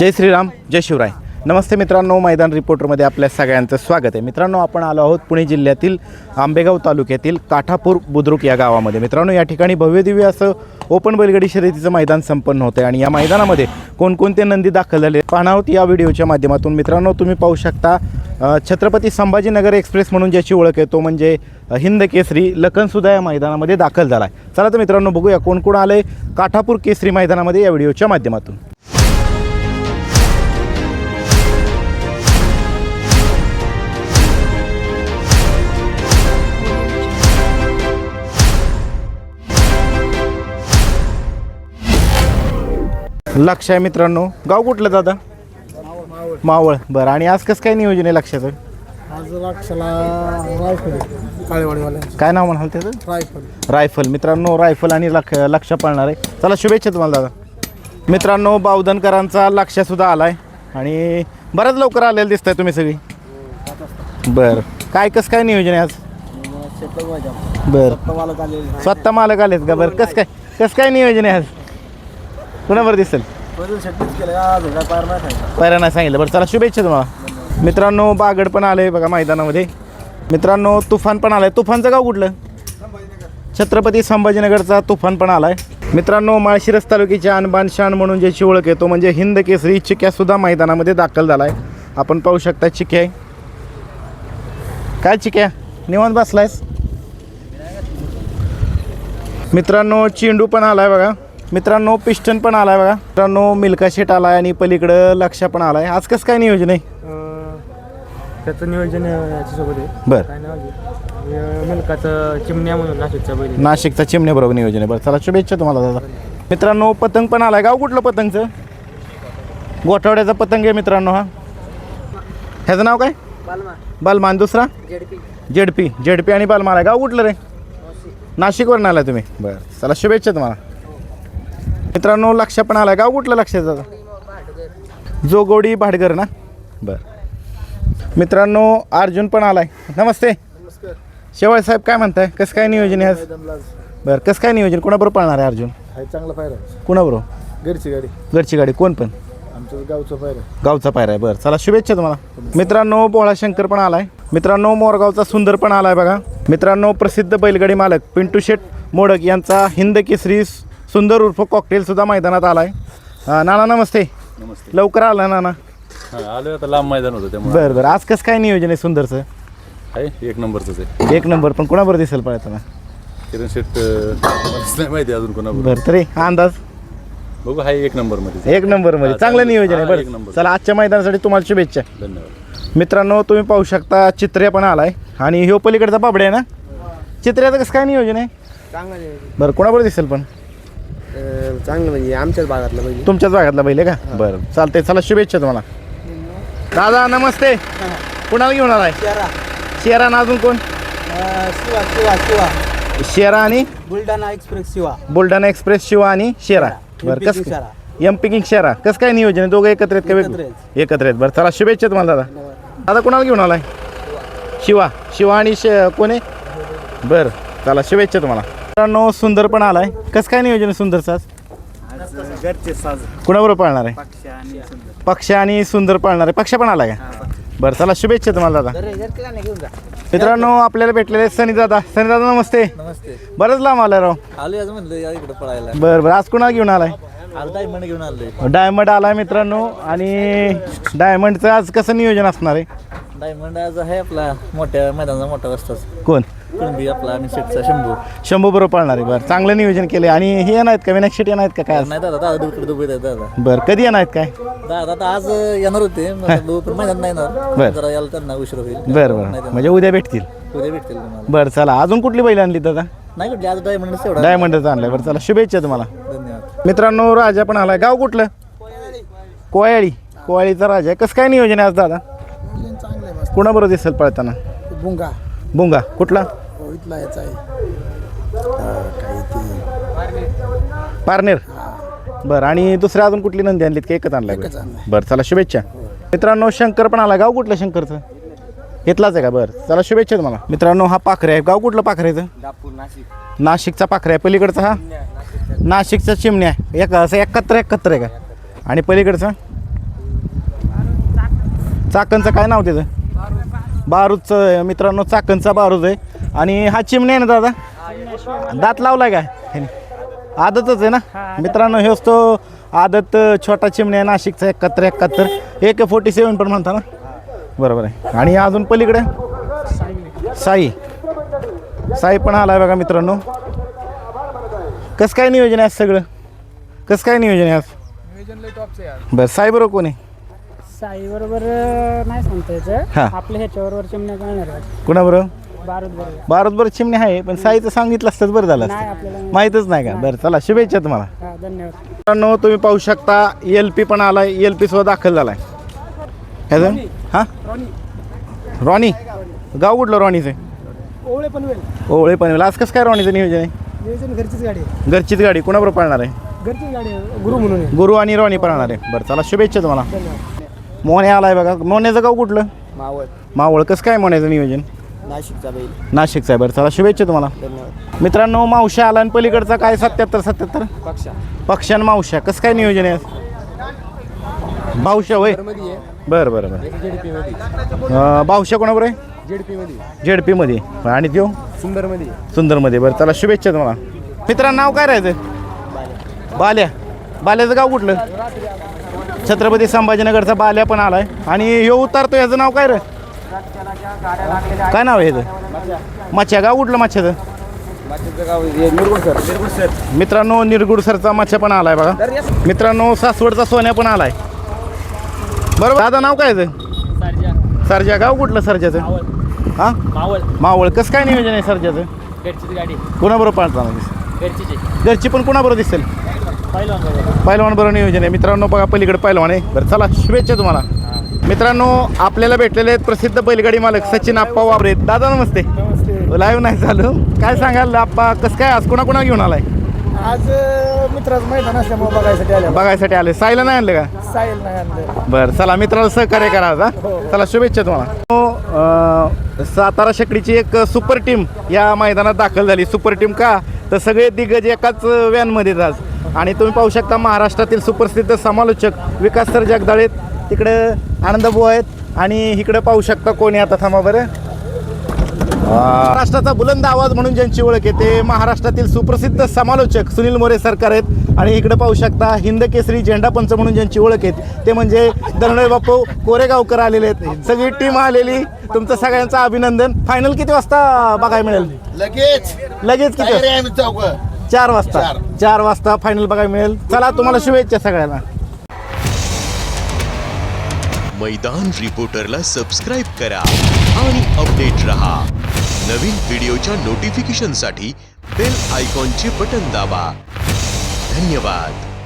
जय श्रीराम जय शिवराय. नमस्ते मित्रांनो मैदान रिपोर्टरमध्ये आपल्या सगळ्यांचं स्वागत आहे. मित्रांनो आपण आलो आहोत पुणे जिल्ह्यातील आंबेगाव तालुक्यातील काठापूर बुद्रुक या गावामध्ये. मित्रांनो या ठिकाणी भव्यदिव्य असं ओपन बैलगाडी शर्यतीचं मैदान संपन्न होतं आहे आणि या मैदानामध्ये कोणकोणते नंदी दाखल झाले पाहणार आहोत या व्हिडिओच्या माध्यमातून. मित्रांनो तुम्ही पाहू शकता छत्रपती संभाजीनगर एक्सप्रेस म्हणून ज्याची ओळख आहे तो म्हणजे हिंद केसरी लखनसुद्धा या मैदानामध्ये दाखल झाला आहे चला तर मित्रांनो बघूया कोण कोण आलं आहे काठापूर केसरी मैदानामध्ये या व्हिडिओच्या माध्यमातून. लक्ष आहे मित्रांनो. गाव कुठलं दादा? मावळ. बरं आणि आज कसं काय नियोजन आहे लक्षाचं? आज लाक्षाला रायफल काय नाव म्हणाल त्याचं? रायफल. रायफल. मित्रांनो रायफल आणि लक्ष लक्ष पाळणार. आहे चला शुभेच्छा तुम्हाला दादा. मित्रांनो बावधनकरांचा लक्षसुद्धा आला आहे आणि बरंच लवकर आलेलं दिसतंय तुम्ही सगळी. बरं. काय कसं काय नियोजन आहे आज? बरं. स्वतः मालक आलेत का? बरं कसं काय कसं काय नियोजन आहे आज? कुणावर दिसेल? पहिला नाही सांगितलं. बरं चला शुभेच्छा तुम्हाला. मित्रांनो बागड पण आले बघा मैदानामध्ये. मित्रांनो तुफान पण आलाय. तुफानचं गाव कुठलं? छत्रपती संभाजीनगरचा तुफान पण आलाय. मित्रांनो माळशिरस तालुक्याची आणबान शान म्हणून ज्याची ओळख आहे तो म्हणजे हिंद केसरी चिक्या सुद्धा मैदानामध्ये दाखल झालाय. आपण पाहू शकता चिक्या आहे. काय चिक्या निवांत बसलायस? मित्रांनो चेंडू पण आलाय बघा. मित्रांनो पिस्टन पण आलाय बघा. मित्रांनो मिल्का शेट आलाय आणि पलीकडं लक्ष पण आलाय. आज कसं काय नियोजन आहे? त्याचं नियोजन याच्यासोबत आहे. बरं. काय नाव मिल्काचं चिमण्या म्हणून नाशिकचा बैल नाशिकचा चिमणे बरोबर नियोजन आहे. बरं चला शुभेच्छा तुम्हाला दादा. मित्रांनो पतंग पण आलाय. गाव कुठलं पतंगचं? गोठवड्याचा पतंग आहे मित्रांनो हा. ह्याचं नाव काय? बालमान दुसरा? जेडपी. जेडपी. आणि बालमा आलाय. गाव कुठलं रे? नाशिकवरून आलाय तुम्ही. बरं चला शुभेच्छा तुम्हाला. मित्रांनो लक्ष पण आलाय. गाव कुठलं लक्ष दादा? जोगोडी भाडगर ना? बरं. मित्रांनो अर्जुन पण आलाय. नमस्ते. शेवाळ साहेब काय म्हणताय? कसं काय नियोजन आहे बरं कसं काय नियोजन? कोणाबरोबर पाळणार आहे अर्जुन? चांगला आहे. कोणाबरोबर? घरची गाडी. घरची गाडी. कोण पण? आमचं गावचं आहे. गावचा पायरा आहे. बरं चला शुभेच्छा तुम्हाला. मित्रांनो बोळा शंकर पण आलाय. मित्रांनो मोरगावचा सुंदर पण आलाय बघा. मित्रांनो प्रसिद्ध बैलगाडी मालक पिंटू शेट मोडक यांचा हिंद केसरी सुंदर उर्फ कॉकटेल सुद्धा मैदानात आलाय. अं, नाना नमस्ते. नमस्ते. लवकर आला नाना. हा आलोय आता लांब मैदान होतं त्यामुळे. बरं बरं. आज कसं काय नियोजन आहे सुंदरचं? आहे एक नंबरच आहे. एक नंबर पण कोणाबरोबर दिसेल पळताना? किरण शेट नाही माहिती अजून कोणाबरोबर. बरं तरी अंदाज? बघू हाय एक नंबरमध्ये एक नंबरमध्ये हा, चांगलं. नियोजन आहे. हा, बरं. चला आजच्या मैदानासाठी तुम्हाला शुभेच्छा. धन्यवाद. मित्रांनो तुम्ही पाहू शकता चित्र्या पण आलाय. आणि ह्यो पलीकडचा बाबडे आहे ना? चित्र्याचं कसं काय नियोजन आहे? चांगलं बरं कोणाबरोबर दिसेल पण? चांगलं म्हणजे आमच्याच भागातलं बैल तुमच्याच भागातला बैल आहे का बरं. चालतंय. चला शुभेच्छा तुम्हाला. दादा नमस्ते. कुणाला घेऊन आलाय? शेरा. आणि अजून कोण? शिवा शिवा शिवा. शेरा आणि? बुलढाणा एक्सप्रेस शिवा. बुलढाणा एक्सप्रेस शिवा आणि शेरा. बरं MP कसं शेरा. एम पिकिंग शेरा. कसं काय नियोजन आहे? दोघं एकत्र आहेत का एकत्र वेगळं एकत्र आहेत. बरं चला शुभेच्छा तुम्हाला दादा. दादा कुणाला घेऊन आलाय? शिवा. शिवा आणि शे कोण आहे? बरं चला शुभेच्छा तुम्हाला. मित्रांनो सुंदर पण आलाय. कसं काय नियोजन आहे सुंदरचं आज? घरचे साज. कुणाबरोबर पाळणार आहे? पक्ष आणि सुंदर. पक्ष आणि सुंदर पाळणार आहे. पक्ष पण आलाय का? बरं चला शुभेच्छा तुम्हाला दादा. घेऊन जा. मित्रांनो आपल्याला भेटलेले सनी दादा. सनी दादा नमस्ते. नमस्ते. बरंच लांब आलाय राव. आलोय आज म्हणलं या इकडे पळायला. बरं बरं आज कुणाला घेऊन आलाय? आज डायमंड घेऊन आलोय डायमंड आलाय मित्रांनो आणि डायमंडचं आज कसं नियोजन असणार आहे? डायमंड आज आहे आपला मोठ्या मैदानाचा मोठा रस्ताच. कोण? कुणबी आपला आणि शेटचा शंभू. शंभू बरोबर पाळणार आहे बरं. चांगलं नियोजन केलं आणि हे येणार आहेत का? विनायक शेट येणार आहेत का काय? आज? नाही दादा दादा दुकडे दुबईत आहे दादा. बरं कधी येणार आहेत काय दादा आता आज येणार होते पण नाही येणार. जरा यायला त्यांना उशीर होईल. बरं बरं. म्हणजे उद्या भेटतील? उद्या भेटतील तुम्हाला. बरं चला. अजून कुठली बैल आणली दादा? नाही कुठली आज डायमंड एवढा डायमंडच आणलाय. बरं चला. शुभेच्छा तुम्हाला. धन्यवाद. मित्रांनो राजा पण आलाय. गाव कुठलं? कोयाळी. कोयाळीचा राजा आहे. कसं काय नियोजन आहे आज दादा? कुणाबरोबर दिसेल पळताना? बुंगा. बुंगा कुठला? हो इथला याचा आहे. काही ते? पारनेर. बरं आणि दुसऱ्या अजून कुठली नंदी आणलीत का एकच एकच बरं चला शुभेच्छा. मित्रांनो शंकर पण आला. गाव कुठलं शंकरचं? घेतलाच आहे का? बरं चला शुभेच्छा तुम्हाला. मित्रांनो हा पाखरे आहे. गाव कुठलं पाखरेचं नाशिकचा पाखरे आहे. पलीकडचा हा? नाशिकचा. चिमण्या एक असं एकत्र एकत्र आहे का? आणि पलीकडचा? चाकणचं काय नाव त्याचं बारूदचं मित्रांनो चाकणचा बारूद आहे. आणि हा चिमणे आहे ना दादा? दात लावलाय काय? ह्याने आदतच आहे ना? मित्रांनो हेच तो आदत छोटा चिमणे आहे नाशिकचा एकाहत्तर एकाहत्तर. एक फोर्टी सेवन पण म्हणता ना? बरोबर आहे. आणि अजून पलीकडे? साई. साई पण आलाय बघा मित्रांनो. कसं काय नियोजन आहे सगळं? कसं काय नियोजन आहे आज. बरं साई बरोबर कोण आहे? साई बरोबर नाही सांगता हा. आपल्या ह्याच्याबरोबर चिमण्या जाणार कुणाबरोबर बारूद बरोबर. बरं चिमणे आहे पण साईचं सांगितलं असतं बरं झालं नाही असतं. आपल्याला माहीतच नाही का? बरं चला शुभेच्छा तुम्हाला. हा धन्यवाद. मित्रांनो तुम्ही पाहू शकता एल पी पण आलाय एल पी सुद्धा दाखल झालाय. ह्याचं? हां? रॉनी. गाव कुठलं रॉनीचं? ओवळे पण वेळ ओळे पण आज कसं काय रॉनीचं नियोजन आहे? नियोजन घरचीच गाडी आहे. घरचीच गाडी कुणाबरोबर पळणार आहे? घरचीच गाडी आहे गुरु म्हणून आहे. गुरु आणि रॉनी पळणार आहे. बरं चला शुभेच्छा तुम्हाला. धन्यवाद. मोने आलाय बघा. मोन्याचं गाव कुठलं? मावळ. मावळ. कसं काय मोन्याचं नियोजन? नाशिकचा बैल. नाशिकचं आहे बरं. चला शुभेच्छा तुम्हाला. धन्यवाद. मित्रांनो मावशा आला आणि पलीकडचा काय? सत्याहत्तर सत्याहत्तर? पक्षा. पक्षान मावशा. कसं काय नियोजन आहे? आज? भावशा होय? मध्ये आहे. बरं बरं बरं. जेडपी मध्ये अं, भावशा कोणाबरोबर आहे? जेडपी मध्ये जेडपीमध्ये आणि त्यो? सुंदरमध्ये सुंदरमध्ये बरं चला शुभेच्छा तुम्हाला. मित्रांनो नाव काय राहायचं? बाल्या. बाल्याचं गाव कुठलं? छत्रपती संभाजीनगरचा बाल्या पण आलाय. आणि ह्यो उतारतो याचं नाव काय रे? काय नाव आहे ह्याचं? मच्छ्या. गाव कुठलं मच्छ्याचं? मित्रांनो निरगुड सरचा मच्छ्या पण आलाय बघा. मित्रांनो सासवडचा सोन्या पण आलाय. बरोबर? दादा नाव काय याचं सरजा. गाव कुठलं सरजाचं? हां? मावळ. मावळ. कसं काय नियोजन आहे सरजाचं? कोणाबरोबर घरचीच घरची पण कोणाबरोबर दिसेल? पहिलवान बरोबर नियोजन आहे. मित्रांनो बघा पलीकडे पहिलवान आहे. बरं चला शुभेच्छा तुम्हाला. मित्रांनो आपल्याला भेटलेले आहेत प्रसिद्ध बैलगाडी मालक सचिन आप्पा वाबरे. दादा नमस्ते. नमस्ते. लाईव्ह नाही चालू काय सांगाल आप्पा? कसं काय आज कोणा कोणा घेऊन आलाय? आज मित्राचं मैदान असल्यामुळे बघायसाठी आल्या बघायसाठी आले. साईला नाही आणलं का? साहिल नाही आणलं. बरं चला मित्राला सहकार्य करा आज हा. चला शुभेच्छा तुम्हाला. हो, अं, सातारा शेकडीची एक सुपर टीम या मैदानात दाखल झाली. सुपर टीम का? तर सगळे दिग्गज एकाच व्हॅनमध्ये आज. आणि तुम्ही पाहू शकता महाराष्ट्रातील सुप्रसिद्ध समालोचक विकास सर जगदाळे तिकडे आनंदभाऊ आहेत आणि इकडे पाहू शकता कोणी आता थांबा बरं. महाराष्ट्राचा बुलंद आवाज म्हणून ज्यांची ओळख आहे ते महाराष्ट्रातील सुप्रसिद्ध समालोचक सुनील मोरे सरकार आहेत. आणि इकडे पाहू शकता हिंद केसरी झेंडा पंच म्हणून ज्यांची ओळख आहे ते म्हणजे दरणे बापू कोरेगावकर आलेले आहेत. सगळी टीम आलेली. तुमचं सगळ्यांचं अभिनंदन. फायनल किती वाजता बघायला मिळेल? लगेच. लगेच किती चार वाजता. चार. चार वाजता फायनल बघायला मिळेल. चला तुम्हाला शुभेच्छा सगळ्यांना. मैदान रिपोर्टरला सबस्क्राईब करा आणि अपडेट रहा. नवीन व्हिडिओच्या नोटिफिकेशनसाठी बेल आयकॉनचे बटन दाबा. धन्यवाद.